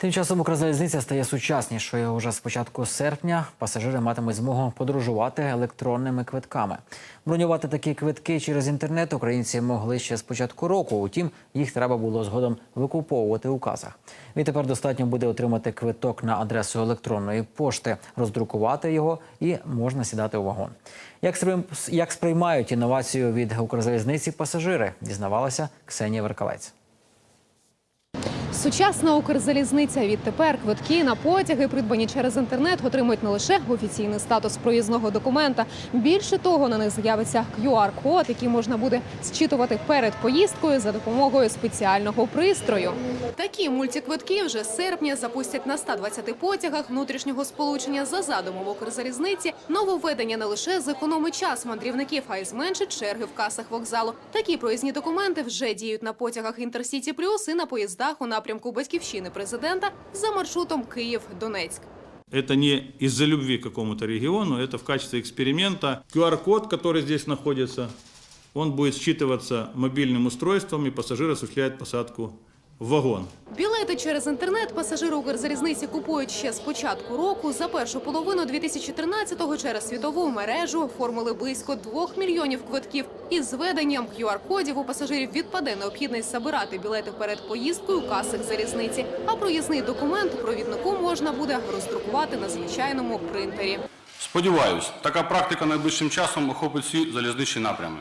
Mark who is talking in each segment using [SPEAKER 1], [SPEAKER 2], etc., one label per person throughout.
[SPEAKER 1] Тим часом Укрзалізниця стає сучаснішою. Уже з початку серпня пасажири матимуть змогу подорожувати електронними квитками. Бронювати такі квитки через інтернет українці могли ще з початку року. Утім, їх треба було згодом викуповувати у касах. Відтепер достатньо буде отримати квиток на адресу електронної пошти, роздрукувати його і можна сідати у вагон. Як сприйм- як сприймають інновацію від Укрзалізниці пасажири, дізнавалася Ксенія Веркалець.
[SPEAKER 2] Сучасна Укрзалізниця відтепер квитки на потяги, придбані через інтернет, отримують не лише офіційний статус проїзного документа. Більше того, на них з'явиться QR-код, який можна буде зчитувати перед поїздкою за допомогою спеціального пристрою. Такі мультиквитки вже з серпня запустять на 120 потягах внутрішнього сполучення за задумом Укрзалізниці. Нововведення не лише зекономить час мандрівників, а й зменшить черги в касах вокзалу. Такі проїзні документи вже діють на потягах Інтерсіті Плюс і на поїздах у напрямку батьківщини президента за маршрутом Київ-Донецьк.
[SPEAKER 3] Это не из-за любви к какому-то региону, это в качестве эксперимента. QR-код, который здесь находится, он будет считываться мобильным устройством, и пассажир осуществляет посадку в вагон.
[SPEAKER 2] Білети через інтернет пасажири Укрзалізниці купують ще з початку року. За першу половину 2013-го через світову мережу оформили близько 2 мільйонів квитків. Із зведенням QR-кодів у пасажирів відпаде необхідність забирати білети перед поїздкою у касах залізниці. А проїзний документ провіднику можна буде роздрукувати на звичайному принтері.
[SPEAKER 4] Сподіваюсь, така практика найближчим часом охопить всі залізничні напрями.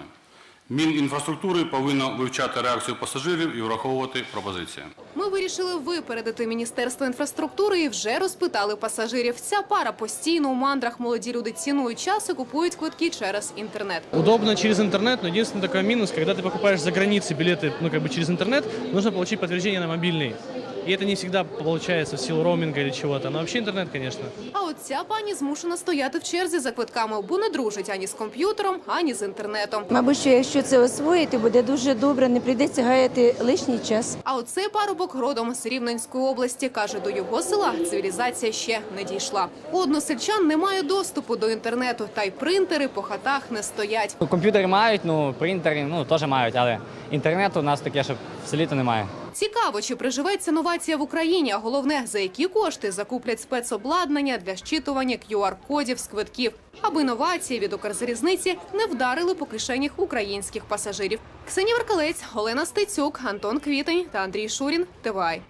[SPEAKER 4] Мінінфраструктури повинно вивчати реакцію пасажирів і враховувати пропозиції.
[SPEAKER 2] Ми вирішили випередити Міністерство інфраструктури і вже розпитали пасажирів. Ця пара постійно у мандрах молоді люди цінують час і купують квитки через інтернет.
[SPEAKER 5] Удобно через интернет, но единственный такой минус, когда ты покупаешь за границей билеты, ну как бы через интернет, нужно получить подтверждение на мобильный. И это не всегда получается в силу роуминга или чего-то. Но вообще интернет, конечно.
[SPEAKER 2] Ця пані змушена стояти в черзі за квитками, бо не дружить ані з комп'ютером, ані з інтернетом.
[SPEAKER 6] Мабуть, що якщо це освоїти, буде дуже добре, не прийдеться гаяти лишній час.
[SPEAKER 2] А оцей парубок родом з Рівненської області каже, до його села цивілізація ще не дійшла. У односельчан немає доступу до інтернету, та й принтери по хатах не стоять.
[SPEAKER 7] Комп'ютери мають, ну принтери ну теж мають, але інтернету у нас таке, що в селі то немає.
[SPEAKER 2] Цікаво, чи приживеться новація в Україні, а головне, за які кошти закуплять спецобладнання для щитування QR-кодів з квитків, аби новації від Укрзалізниці не вдарили по кишенях українських пасажирів. Ксенія Веркалець, Олена Стецюк, Антон Квітень та Андрій Шурін. ТВАЙ.